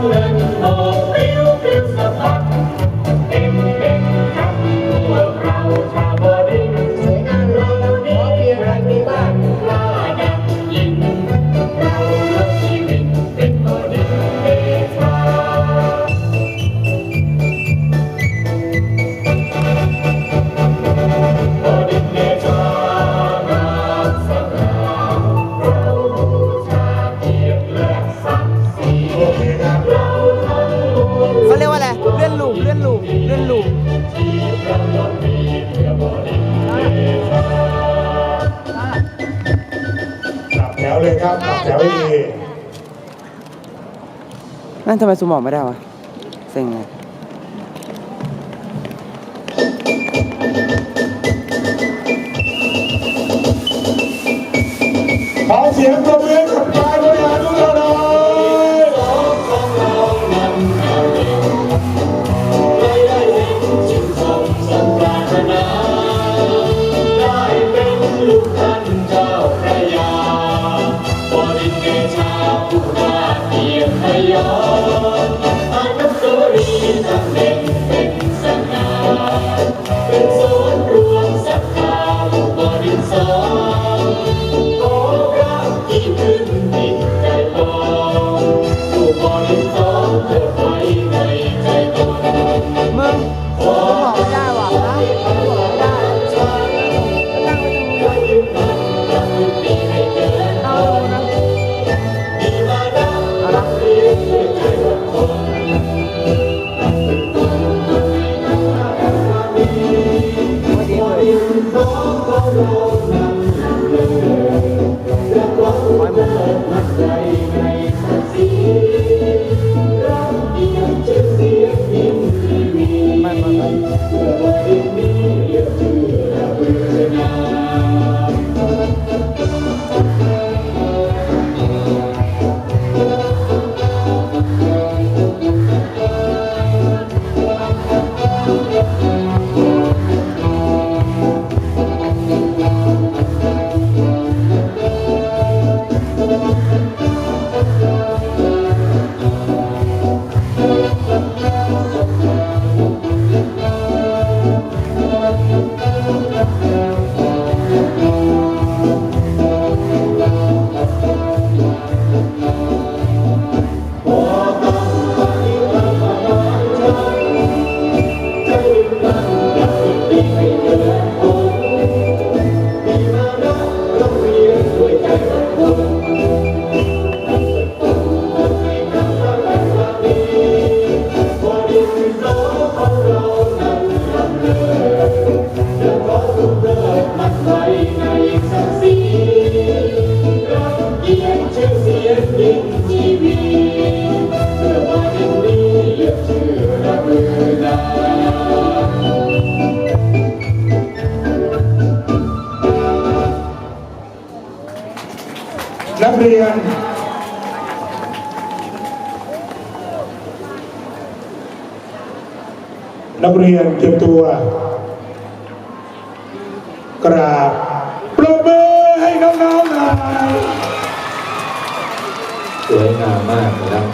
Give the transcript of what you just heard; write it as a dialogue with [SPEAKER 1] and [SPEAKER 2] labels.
[SPEAKER 1] Thank you. ลื่อนลูกเลื่
[SPEAKER 2] อนลู
[SPEAKER 3] กจับแถวเลยครับจับแถวดี
[SPEAKER 2] นั่นทำไมซูมออกไม่ได้วะเซ็งเลย
[SPEAKER 3] ขอเสียงปรบ
[SPEAKER 2] Woo! Бог
[SPEAKER 3] นักเรียน นักเรียนเตรียมตัว กราบปรบมือให้น้องๆหน่อย
[SPEAKER 1] สวยงามมากนะครับ